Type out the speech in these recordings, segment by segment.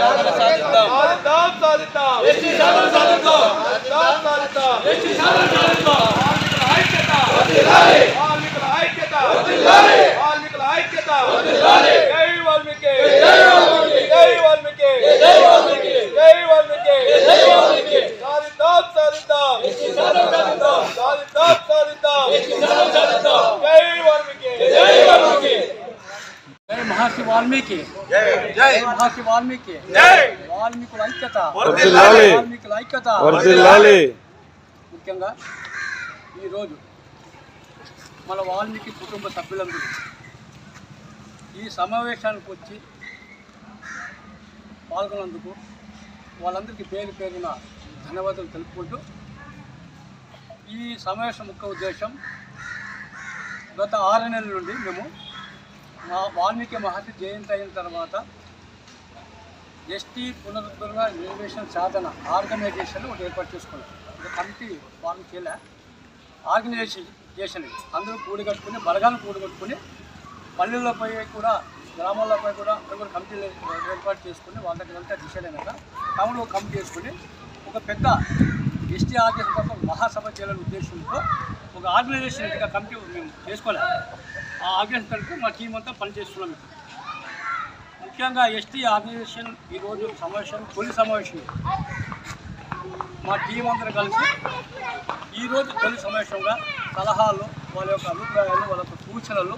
సాధిద్దాం. సాధిద్దాం సాధిద్దాం. సాధిద్దాం. ఐక్యత వాల్మీకుల ఐక్యత వాల్మీకుల ఐక్యత జై వాల్మీకి జై వాల్మీకి జై వాల్మీకి జై వాల్మీకి జై వాల్మీకి సాధిద్దాం సాధిద్దాం సాధిద్దాం సాధిద్దాం సాధిద్దాం జై వాల్మీకి జై వాల్మీకి జై మహర్షి వాల్మీకి జై మహర్షి వాల్మీకి జై వాల్మీకుల ఐక్యత. వాల్మీకుల ఐక్యత ముఖ్యంగా ఈరోజు మన వాల్మీకి కుటుంబ సభ్యులందరూ ఈ సమావేశానికి వచ్చి పాల్గొన్నందుకు వాళ్ళందరికీ పేరు పేరున ధన్యవాదాలు తెలుపుకుంటూ ఈ సమావేశం ముఖ్య ఉద్దేశం గత ఆరు నెలల నుండి మేము వాల్మీకి మహర్షి జయంతి అయిన తర్వాత ఎస్టీ పునరుద్ధరణ రిజర్వేషన్ సాధన ఆర్గనైజేషన్ ఒకటి ఏర్పాటు చేసుకున్నాం. ఒక కమిటీ వాళ్ళు చేయలే. ఆర్గనైజేషన్ అందరూ కూడి కట్టుకుని బలగాలను కూడి కట్టుకుని పల్లెల్లోపై కూడా గ్రామాలపై కూడా అందరూ కమిటీలు ఏర్పాటు చేసుకుని వాళ్ళ దగ్గర అంతా డిసైడ్ అయినాక టౌన్లో ఒక కమిటీ చేసుకుని ఒక పెద్ద ఎస్టీ ఆర్గనైజేషన్ కోసం మహాసభ చేయాలనే ఉద్దేశంతో ఒక ఆర్గనైజేషన్ కమిటీ మేము చేసుకోలేదు ఆ ఆర్గనైజేషన్ మా టీం అంతా పనిచేస్తున్నాం ముఖ్యంగా ఎస్టీ ఆర్గనైజేషన్ ఈరోజు సమావేశం తొలి సమావేశం. మా టీం అందరూ కలిసి ఈరోజు తొలి సమావేశంగా సలహాలు వాళ్ళ యొక్క అభిప్రాయాలు వాళ్ళ యొక్క సూచనలు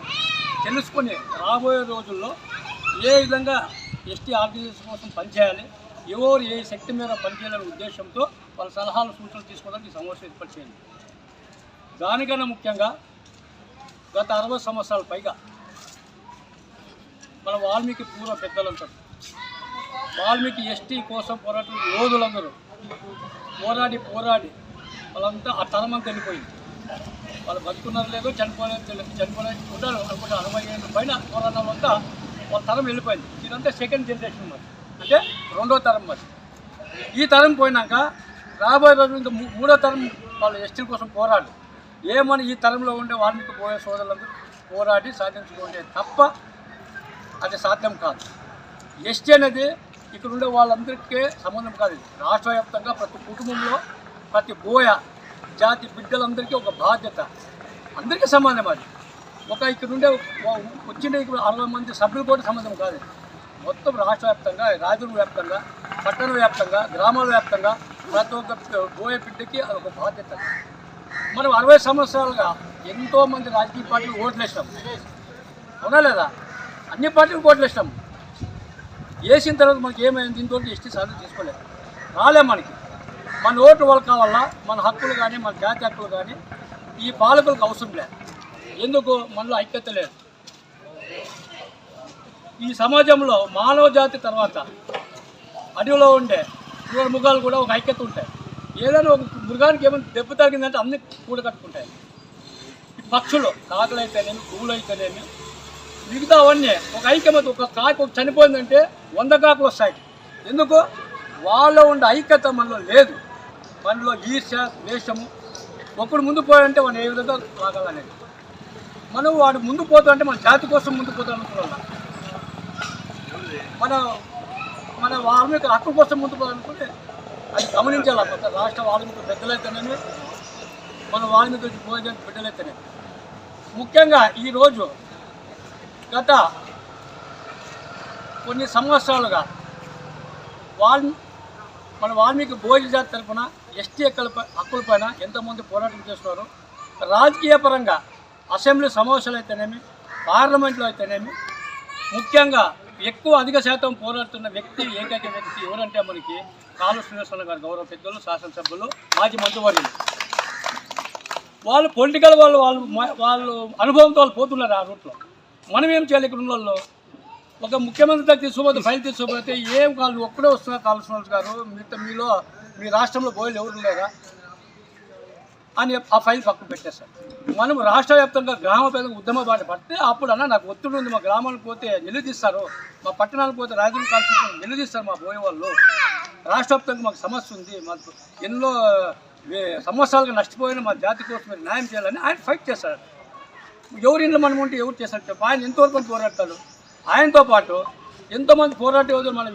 తెలుసుకుని రాబోయే రోజుల్లో ఏ విధంగా ఎస్టీ ఆర్గనైజేషన్ కోసం పనిచేయాలి ఎవరు ఏ శక్తి మీద పనిచేయాలనే ఉద్దేశంతో వాళ్ళ సలహాలు సూచనలు తీసుకోవడానికి సమావేశం ఏర్పాటు చేయండి. దానికన్నా ముఖ్యంగా గత అరవై సంవత్సరాల పైగా మన వాల్మీకి పూర్వ పెద్దలంటారు వాల్మీకి ఎస్టీ కోసం పోరాటం యోధులందరూ పోరాడి పోరాడి వాళ్ళంతా ఆ తరం వెళ్ళిపోయింది. వాళ్ళు బతుకున్నారు లేదో చనిపోలేదు చనిపోలేదు ఉంటారు అనుకుంటే అరవై ఏళ్ళ పైన పోరాటం అంతా వాళ్ళ తరం వెళ్ళిపోయింది. ఇదంతా సెకండ్ జనరేషన్ మరి. అంటే రెండో తరం మరి. ఈ తరం పోయినాక రాబోయే రోజులు ఇంకా మూ- మూడో తరం వాళ్ళు ఎస్టీ కోసం పోరాడు. ఏమని ఈ తరంలో ఉండే వాల్మీకి పోయే సోదరులందరూ పోరాడి సాధించుకుంటే తప్ప అది సాధ్యం కాదు. ఎస్టీ అనేది ఇక్కడ ఉండే వాళ్ళందరికీ సంబంధం కాదు. రాష్ట్ర వ్యాప్తంగా ప్రతి కుటుంబంలో ప్రతి బోయ జాతి బిడ్డలందరికీ ఒక బాధ్యత. అందరికీ సంబంధం అది. ఒక ఇక్కడ ఉండే వచ్చిన ఇక్కడ అరవై మంది సభ్యులు కూడా సంబంధం కాదు. మొత్తం రాష్ట్ర వ్యాప్తంగా రాజుల వ్యాప్తంగా పట్టణ వ్యాప్తంగా గ్రామాల వ్యాప్తంగా ప్రతి ఒక్క బోయ బిడ్డకి అది ఒక బాధ్యత. మనం అరవై సంవత్సరాలుగా ఎంతో మంది రాజకీయ పార్టీలు ఓట్లు వేసినాం అవునా లేదా? అన్ని పార్టీలు ఓట్లు వేసినాం వేసిన తర్వాత మనకి ఏమైంది? దీంతో ఎస్టీ సాధన తీసుకోలేదు. రాలే మనకి. మన ఓటు వాళ్ళకి కావాలా మన హక్కులు కానీ మన జాతి హక్కులు కానీ ఈ పాలకులకు అవసరం లేదు ఎందుకు? మనలో ఐక్యత లేదు. ఈ సమాజంలో మానవ జాతి తర్వాత అడవిలో ఉండే క్రూర ముఖాలు కూడా ఒక ఐక్యత ఉంటాయి. ఏదైనా ఒక మృగానికి ఏమైనా దెబ్బ తగిలిందంటే అన్ని కూడ కట్టుకుంటాయి. పక్షులు కాకులు అయితేనేమి పువ్వులు అయితేనేమి మిగతా అవన్నీ ఒక ఐక్యమత ఒక కాకి ఒక చనిపోయిందంటే వంద కాకులు వస్తాయి. ఎందుకు? వాళ్ళలో ఉండే ఐక్యత మనలో లేదు. మనలో ఈర్ష ద్వేషము. ఒకడు ముందు పోయాడంటే వాడు ఏ విధంగా రాగలనేది మనం వాడు ముందు పోతుంటే మన జాతి కోసం ముందు పోతాం అనుకున్నాం. మన మన వాల్మీకి హక్కు కోసం ముందు పోవాలనుకుంటే అది గమనించాలి. కొత్త రాష్ట్ర వాల్మీకి పెద్దలైతేనేమి మన వాల్మీకి భోజనం బిడ్డలైతేనే ముఖ్యంగా ఈరోజు గత కొన్ని సంవత్సరాలుగా వాల్ మన వాల్మీకి భోజన జాతి తరఫున ఎస్టీ హక్కుల హక్కులపైన ఎంతోమంది పోరాటం చేస్తున్నారు. రాజకీయ పరంగా అసెంబ్లీ సమావేశాలు అయితేనేమి పార్లమెంట్లో అయితేనేమి ముఖ్యంగా ఎక్కువ అధిక శాతం పోరాడుతున్న వ్యక్తి ఏకైక వ్యక్తి ఎవరంటే మనకి కాలు శ్రీనివాసరావు గారు గౌరవ పెద్దలు శాసనసభ్యులు మాజీ మంత్రివర్యులు. వాళ్ళు పొలిటికల్ వాళ్ళు వాళ్ళు వాళ్ళు అనుభవంతో వాళ్ళు పోతున్నారు ఆ రూట్లో. మనం ఏం చేయాలి ఇక్కడ ఉన్న వాళ్ళు? ఒక ముఖ్యమంత్రి దగ్గర తీసుకోపోతే ఫైల్ తీసుకోపోతే ఏం కాదు ఒక్కడే వస్తున్నారు కాలు శ్రీనివాస్ గారు. మిగతా మీలో మీ రాష్ట్రంలో గోయలు ఎవరు లేరా? అని ఆ ఫైల్ పక్కన పెట్టేశారు. మనం రాష్ట్ర వ్యాప్తంగా గ్రామ ప్రజలకు ఉద్యమ బాట పడితే అప్పుడు అన్న నాకు ఒత్తిడి ఉంది. మా గ్రామానికి పోతే నిలదీస్తారు. మా పట్టణాలకు పోతే రాజధాని కాల్సి నిలదీస్తారు మా పోయే వాళ్ళు రాష్ట్ర వ్యాప్తంగా మాకు సమస్య ఉంది మాకు ఎన్నో సంవత్సరాలుగా నష్టపోయిన మా జాతి కోసం మీరు న్యాయం చేయాలని ఆయన ఫైట్ చేశారు. ఎవరి ఇంట్లో మనం ఉంటే ఎవరు చేశారు చెప్పు. ఆయన ఎంతవరకు పోరాడతాడు? ఆయనతో పాటు ఎంతోమంది పోరాట యోధులు మన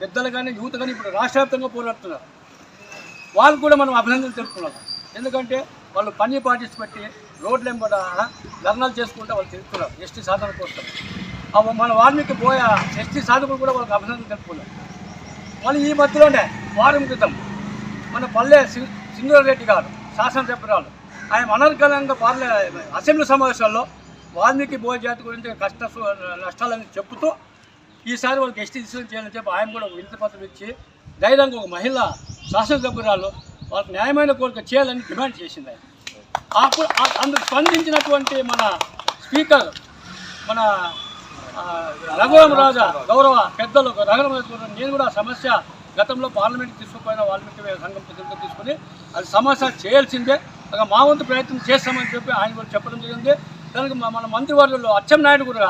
పెద్దలు కానీ యూత్ కానీ ఇప్పుడు రాష్ట్ర వ్యాప్తంగా పోరాడుతున్నారు. వాళ్ళు కూడా మనం అభినందనలు తెలుపుకున్నాం. ఎందుకంటే వాళ్ళు పని పాటించి రోడ్లు వెంబడ ధర్నాలు చేసుకుంటే వాళ్ళు తెలుపుతున్నారు ఎస్టీ సాధన కోసం. మన వాల్మీకి పోయే ఎస్టీ సాధకులు కూడా వాళ్ళకి అభినందనలు తెలుపుకున్నారు. మళ్ళీ ఈ మధ్యలోనే వారం క్రితం మన పల్లె సింగ్ రెడ్డి గారు శాసనసభ్యురాలు ఆయన అనర్గళంగా పార్లే అసెంబ్లీ సమావేశాల్లో వాల్మీకి భోజాతి గురించి కష్ట నష్టాలని చెప్తూ ఈసారి వాళ్ళకి ఎస్టీ డిసిషన్ చేయాలని చెప్పి ఆయన కూడా ఒక వినతి పత్రం ఇచ్చి ధైర్యంగా ఒక మహిళ శాసనసభ్యురాలు వాళ్ళకి న్యాయమైన కోరిక చేయాలని డిమాండ్ చేసింది ఆయన. అప్పుడు అందుకు స్పందించినటువంటి మన స్పీకర్ మన ఆ, రఘురామరాజా గౌరవ పెద్దలు రఘురామరాజు నేను కూడా సమస్య గతంలో పార్లమెంట్ తీసుకుపోయిన వాల్మీకి సంఘం పెద్దలతో తీసుకుని అది సమస్య చేయాల్సిందే. ఒక మా వంతు ప్రయత్నం చేస్తామని చెప్పి ఆయన కూడా చెప్పడం జరిగింది. దానికి మా- మన మంత్రివర్యులు అచ్చెన్నాయుడు కూడా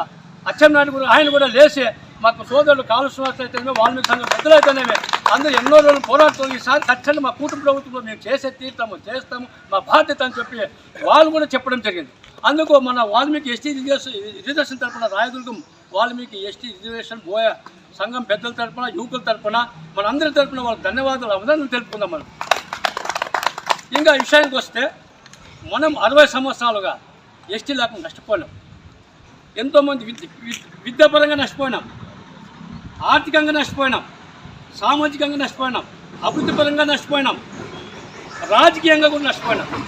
అచ్చెన్నాయుడు కూడా ఆయన కూడా లేచి మాకు సోదరులు కాలుష్యం అయితేనే వాల్మీకి సంఘం పెద్దలైతేనేమే అందరూ ఎన్నో రోజులు పోరాడుతుంది ఈసారి ఖచ్చితంగా మా కూటమి ప్రభుత్వంలో మేము చేసే తీర్థము చేస్తాము మా బాధ్యత అని చెప్పి వాళ్ళు కూడా చెప్పడం జరిగింది. అందుకు మన వాల్మీకి ఎస్టీ రిజర్వేషన్ రిజర్వేషన్ తరపున రాయదుర్గం వాల్మీకి ఎస్టీ రిజర్వేషన్ బోయ సంఘం పెద్దల తరపున యువకుల తరపున మన అందరి తరపున వాళ్ళకి ధన్యవాదాలు అవదానం తెలుపుకుందాం మనం. ఇంకా విషయానికి వస్తే మనం అరవై సంవత్సరాలుగా ఎస్టీ లేకుండా నష్టపోయినాం. ఎంతోమంది విద్య విద్యాపరంగా నష్టపోయినాం. ఆర్థికంగా నష్టపోయినాం. సామాజికంగా నష్టపోయినాం అభివృద్ధి పరంగా నష్టపోయినాం రాజకీయంగా కూడా నష్టపోయినాం.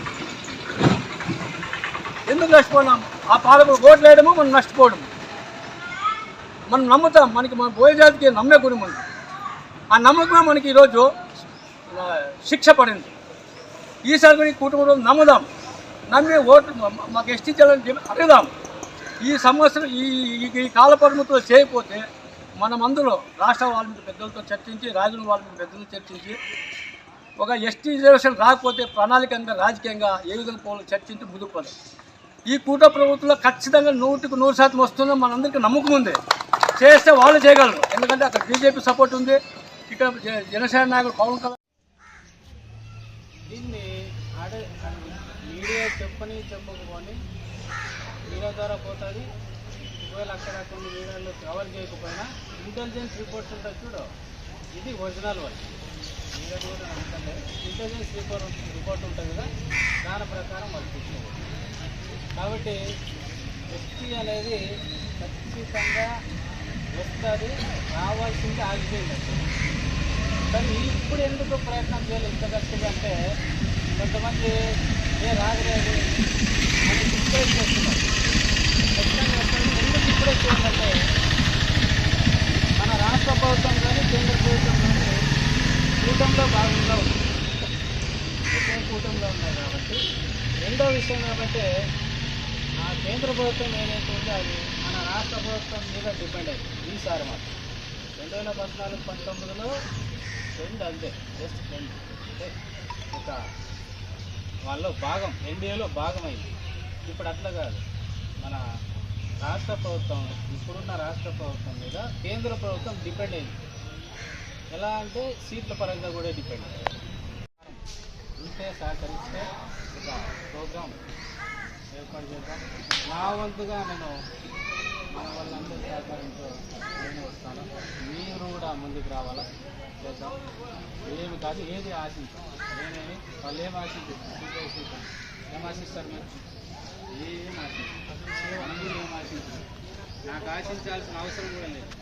ఎందుకు నష్టపోయినాం? ఆ పాలకులు ఓట్లు వేయడము మనం నష్టపోవడము. మనం నమ్ముతాం మనకి మన బోయ జాతికి నమ్మే గురి మనం ఆ నమ్మకమే మనకి ఈరోజు శిక్ష పడింది. ఈసారి కూడా కుటుంబంలో నమ్ముదాం. నమ్మి ఓటు మాకు ఎస్టీ చేయాలని చెప్పి అడుగుదాం. ఈ సంవత్సరం ఈ ఈ- కాల పరిమితులు చేయకపోతే మనమందరూ అందులో రాష్ట్ర వాల్మీకి పెద్దలతో చర్చించి రాజుల వాల్మీకి పెద్దలతో చర్చించి ఒక ఎస్టీ రిజర్వేషన్ రాకపోతే ప్రణాళికంగా రాజకీయంగా ఏ విధంగా పోవాలో చర్చించి ముందుకు పోదాం. ఈ కూట ప్రభుత్వంలో ఖచ్చితంగా నూటికి నూరు శాతం వస్తుందని మనందరికీ నమ్మకం ఉంది. చేస్తే వాళ్ళు చేయగలరు. ఎందుకంటే అక్కడ బీజేపీ సపోర్ట్ ఉంది. ఇక్కడ జ- జనసేన నాయకుడు పవన్ కళ్యాణ్ దీన్ని ఆడే మీడియా చెప్పని చెప్పకపోని మీడియా ద్వారా పోతుంది. ఒకవేళ అక్కడ కొన్ని వీడియోలు కవర్ చేయకపోయినా ఇంటెలిజెన్స్ రిపోర్ట్స్ ఉంటాయి చూడు. ఇది ఒరిజినల్ వన్ మీడియా కూడా నమ్మకండి. ఇంటెలిజెన్స్ రిపోర్ట్ రిపోర్ట్ ఉంటుంది కదా దాని ప్రకారం వాళ్ళు కాబట్టి ఎస్టీ అనేది ఖచ్చితంగా వస్తుంది రావాల్సింది ఆగిపోయింది కానీ ఇప్పుడు ఎందుకు ప్రయత్నం చేయాలి ఇంత గట్టిగా అంటే కొంతమంది ఏ రాగలేదు అని డిస్కరేజ్ చేస్తున్నారు ఖచ్చితంగా వస్తుంది. ఎందుకు ఇప్పుడే చేయాలంటే మన రాష్ట్ర ప్రభుత్వం కానీ కేంద్ర ప్రభుత్వం కానీ కూటంలో భాగంగా ఉంది ఒకే కూటంలో ఉన్నాయి కాబట్టి రెండో విషయం ఏమంటే ఆ కేంద్ర ప్రభుత్వం ఏదైతే ఉందో అది మన రాష్ట్ర ప్రభుత్వం మీద డిపెండ్ అయింది. ఈసారి మాత్రం. రెండు వేల పద్నాలుగు పంతొమ్మిదిలో ఫ్రెండ్ అంతే జస్ట్ ఫ్రెండ్ అంటే ఒక వాళ్ళలో భాగం ఎన్డీఏలో భాగమైంది. ఇప్పుడు అట్లా కాదు. మన రాష్ట్ర ప్రభుత్వం ఇప్పుడున్న రాష్ట్ర ప్రభుత్వం మీద కేంద్ర ప్రభుత్వం డిపెండ్ అయింది. ఎలా అంటే సీట్ల పరంగా కూడా డిపెండ్ అయింది. ఉంటే సహకరిస్తే ఒక ప్రోగ్రాం ఏర్పాటు చేద్దాం. నా వంతుగా నేను మన వాళ్ళందరూ సహకారంతో నేను వస్తాను. మీరు కూడా ముందుకు రావాలా? చేద్దాం. ఏమి కాదు ఏది ఆశించాం. నేనేమి వాళ్ళు ఏం ఆశించారు? ఏం ఆశిస్తారు మీరు? ఏం ఆశించారు? అందరూ ఏం ఆశించారు? నాకు ఆశించాల్సిన అవసరం కూడా లేదు.